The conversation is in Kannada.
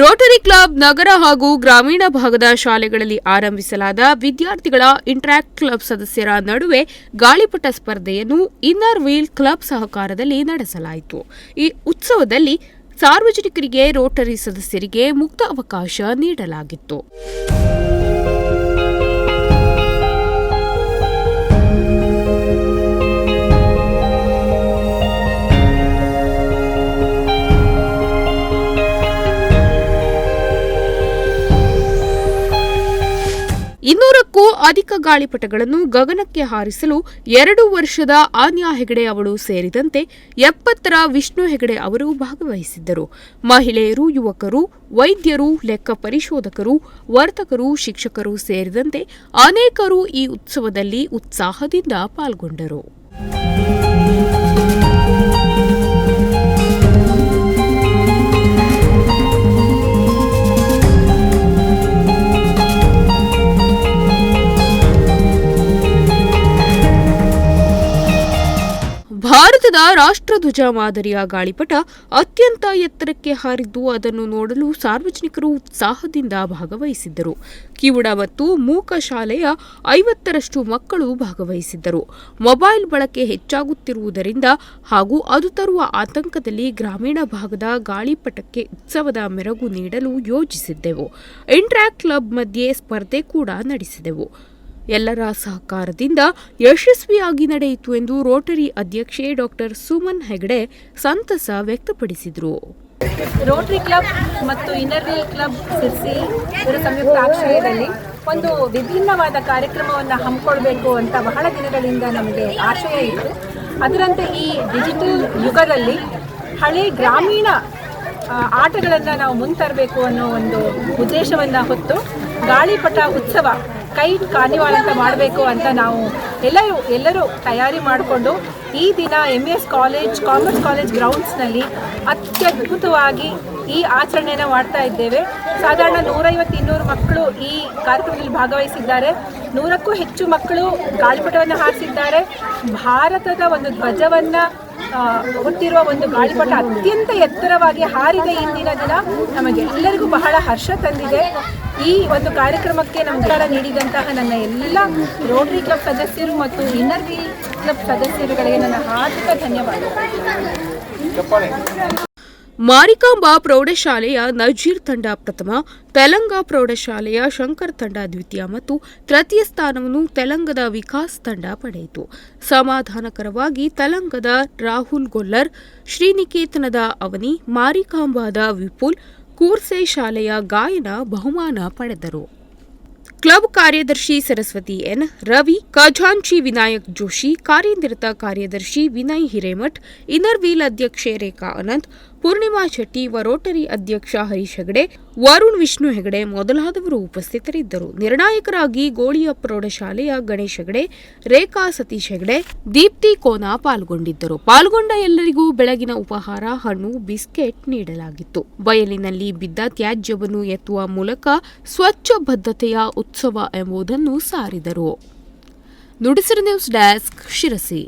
ರೋಟರಿ ಕ್ಲಬ್ ನಗರ ಹಾಗೂ ಗ್ರಾಮೀಣ ಭಾಗದ ಶಾಲೆಗಳಲ್ಲಿ ಆರಂಭಿಸಲಾದ ವಿದ್ಯಾರ್ಥಿಗಳ ಇಂಟ್ರಾಕ್ಟ್ ಕ್ಲಬ್ ಸದಸ್ಯರ ನಡುವೆ ಗಾಳಿಪಟ ಸ್ಪರ್ಧೆಯನ್ನು ಇನ್ನರ್ ವೀಲ್ ಕ್ಲಬ್ ಸಹಕಾರದಲ್ಲಿ ನಡೆಸಲಾಯಿತು. ಈ ಉತ್ಸವದಲ್ಲಿ ಸಾರ್ವಜನಿಕರಿಗೆ ರೋಟರಿ ಸದಸ್ಯರಿಗೆ ಮುಕ್ತ ಅವಕಾಶ ನೀಡಲಾಗಿತ್ತು. ಇನ್ನೂರಕ್ಕೂ ಅಧಿಕ ಗಾಳಿಪಟಗಳನ್ನು ಗಗನಕ್ಕೆ ಹಾರಿಸಲು ಎರಡು ವರ್ಷದ ಆನ್ಯಾ ಹೆಗಡೆ ಅವಳು ಸೇರಿದಂತೆ ಎಪ್ಪತ್ತರ ವಿಷ್ಣು ಹೆಗಡೆ ಅವರು ಭಾಗವಹಿಸಿದ್ದರು. ಮಹಿಳೆಯರು, ಯುವಕರು, ವೈದ್ಯರು, ಲೆಕ್ಕ ಪರಿಶೋಧಕರು, ವರ್ತಕರು, ಶಿಕ್ಷಕರು ಸೇರಿದಂತೆ ಅನೇಕರು ಈ ಉತ್ಸವದಲ್ಲಿ ಉತ್ಸಾಹದಿಂದ ಪಾಲ್ಗೊಂಡರು. ಭಾರತದ ರಾಷ್ಟ್ರಧ್ವಜ ಮಾದರಿಯ ಗಾಳಿಪಟ ಅತ್ಯಂತ ಎತ್ತರಕ್ಕೆ ಹಾರಿದ್ದು ಅದನ್ನು ನೋಡಲು ಸಾರ್ವಜನಿಕರು ಉತ್ಸಾಹದಿಂದ ಭಾಗವಹಿಸಿದ್ದರು. ಕಿವುಡ ಮತ್ತು ಮೂಕ ಶಾಲೆಯ ಐವತ್ತರಷ್ಟು ಮಕ್ಕಳು ಭಾಗವಹಿಸಿದ್ದರು. ಮೊಬೈಲ್ ಬಳಕೆ ಹೆಚ್ಚಾಗುತ್ತಿರುವುದರಿಂದ ಹಾಗೂ ಅದು ತರುವ ಆತಂಕದಲ್ಲಿ ಗ್ರಾಮೀಣ ಭಾಗದ ಗಾಳಿಪಟಕ್ಕೆ ಉತ್ಸವದ ಮೆರಗು ನೀಡಲು ಯೋಜಿಸಿದ್ದೆವು. ಇಂಟ್ರಾಕ್ಟ್ ಕ್ಲಬ್ ಮಧ್ಯೆ ಸ್ಪರ್ಧೆ ಕೂಡ ನಡೆಸಿದೆವು. ಎಲ್ಲರ ಸಹಕಾರದಿಂದ ಯಶಸ್ವಿಯಾಗಿ ನಡೆಯಿತು ಎಂದು ರೋಟರಿ ಅಧ್ಯಕ್ಷೆ ಡಾಕ್ಟರ್ ಸುಮನ್ ಹೆಗಡೆ ಸಂತಸ ವ್ಯಕ್ತಪಡಿಸಿದರು. ರೋಟರಿ ಕ್ಲಬ್ ಮತ್ತು ಇನ್ನರ್ ಕ್ಲಬ್ ಸಿರ್ಸಿ ಇದರ ಸಂಯುಕ್ತ ಆಶ್ರಯದಲ್ಲಿ ಒಂದು ವಿಭಿನ್ನವಾದ ಕಾರ್ಯಕ್ರಮವನ್ನು ಹಮ್ಮಿಕೊಳ್ಬೇಕು ಅಂತ ಬಹಳ ದಿನಗಳಿಂದ ನಮಗೆ ಆಶಯ ಇತ್ತು. ಅದರಂತೆ ಈ ಡಿಜಿಟಲ್ ಯುಗದಲ್ಲಿ ಹಳೆ ಗ್ರಾಮೀಣ ಆಟಗಳನ್ನು ನಾವು ಮುಂತರಬೇಕು ಅನ್ನೋ ಒಂದು ಉದ್ದೇಶವನ್ನು ಹೊತ್ತು ಗಾಳಿಪಟ ಉತ್ಸವ ಕೈಟ್ ಕಾರ್ನಿವಾಲ್ ಅಂತ ಮಾಡಬೇಕು ಅಂತ ನಾವು ಎಲ್ಲರೂ ಎಲ್ಲರೂ ತಯಾರಿ ಮಾಡಿಕೊಂಡು ಈ ದಿನ M S college commerce college ಗ್ರೌಂಡ್ಸ್ನಲ್ಲಿ ಅತ್ಯದ್ಭುತವಾಗಿ ಈ ಆಚರಣೆಯನ್ನು ಮಾಡ್ತಾ ಇದ್ದೇವೆ. ಸಾಧಾರಣ ನೂರೈವತ್ತು ಇನ್ನೂರು ಮಕ್ಕಳು ಈ ಕಾರ್ಯಕ್ರಮದಲ್ಲಿ ಭಾಗವಹಿಸಿದ್ದಾರೆ. ನೂರಕ್ಕೂ ಹೆಚ್ಚು ಮಕ್ಕಳು ಗಾಳಿಪಟವನ್ನು ಹಾರಿಸಿದ್ದಾರೆ. ಭಾರತದ ಒಂದು ಧ್ವಜವನ್ನು ಹುಟ್ಟಿರುವ ಒಂದು ಗಾಳಿಪಟ ಅತ್ಯಂತ ಎತ್ತರವಾಗಿ ಹಾರಿದ ಇಂದಿನ ದಿನ. ನಮಗೆಲ್ಲರಿಗೂ ಬಹಳ ಹರ್ಷ ತಂದಿದೆ. ಈ ಒಂದು ಕಾರ್ಯಕ್ರಮಕ್ಕೆ ನಮಸ್ಕಾರ ನೀಡಿದಂತಹ ನನ್ನ ಎಲ್ಲ ರೋಟರಿ ಕ್ಲಬ್ ಸದಸ್ಯರು ಮತ್ತು ಇನ್ನರ್ ಕ್ಲಬ್ ಸದಸ್ಯರುಗಳಿಗೆ ನನ್ನ ಹಾರ್ದಿಕ ಧನ್ಯವಾದಗಳು. ಮಾರಿಕಾಂಬಾ ಪ್ರೌಢಶಾಲೆಯ ನಜೀರ್ ತಂಡ ಪ್ರಥಮ, ತೆಲಂಗ ಪ್ರೌಢಶಾಲೆಯ ಶಂಕರ್ ತಂಡ ದ್ವಿತೀಯ ಮತ್ತು ತೃತೀಯ ಸ್ಥಾನವನ್ನು ತೆಲಂಗದ ವಿಕಾಸ್ ತಂಡ ಪಡೆಯಿತು. ಸಮಾಧಾನಕರವಾಗಿ ತೆಲಂಗದ ರಾಹುಲ್ ಗೊಲ್ಲರ್, ಶ್ರೀನಿಕೇತನದ ಅವನಿ ಮಾರಿಕಾಂಬಾದ ವಿಪುಲ್ ಕೂರ್ಸೆ ಶಾಲೆಯ ಗಾಯನ ಬಹುಮಾನ ಪಡೆದರು. ಕ್ಲಬ್ ಕಾರ್ಯದರ್ಶಿ ಸರಸ್ವತಿ ಎನ್, ರವಿ, ಖಜಾಂಚಿ ವಿನಾಯಕ್ ಜೋಶಿ, ಕಾರ್ಯನಿರತ ಕಾರ್ಯದರ್ಶಿ ವಿನಯ್ ಹಿರೇಮಠ್ ಇನ್ನರ್ ವೀಲ್ ಅಧ್ಯಕ್ಷೆ ರೇಖಾ ಅನಂತ್ ಪೂರ್ಣಿಮಾ ಶೆಟ್ಟಿ ವರೋಟರಿ ಅಧ್ಯಕ್ಷ ಹರೀಶ್ ಹೆಗಡೆ, ವರುಣ್ ವಿಷ್ಣು ಹೆಗಡೆ ಮೊದಲಾದವರು ಉಪಸ್ಥಿತರಿದ್ದರು. ನಿರ್ಣಾಯಕರಾಗಿ ಗೋಳಿಯ ಪ್ರೌಢಶಾಲೆಯ ಗಣೇಶ್ ಹೆಗಡೆ, ರೇಖಾ ಸತೀಶ್ ಹೆಗಡೆ, ದೀಪ್ತಿ ಕೋನಾ ಪಾಲ್ಗೊಂಡಿದ್ದರು. ಪಾಲ್ಗೊಂಡ ಎಲ್ಲರಿಗೂ ಬೆಳಗಿನ ಉಪಹಾರ, ಹಣ್ಣು, ಬಿಸ್ಕೆಟ್ ನೀಡಲಾಗಿತ್ತು. ಬಯಲಿನಲ್ಲಿ ಬಿದ್ದ ತ್ಯಾಜ್ಯವನ್ನು ಎತ್ತುವ ಮೂಲಕ ಸ್ವಚ್ಛ ಬದ್ಧತೆಯ ಉತ್ಸವ ಎಂಬುದನ್ನು ಸಾರಿದರು. ನುಡಿಸಿರು ನ್ಯೂಸ್ ಡೆಸ್ಕ್ ಶಿರಸಿ.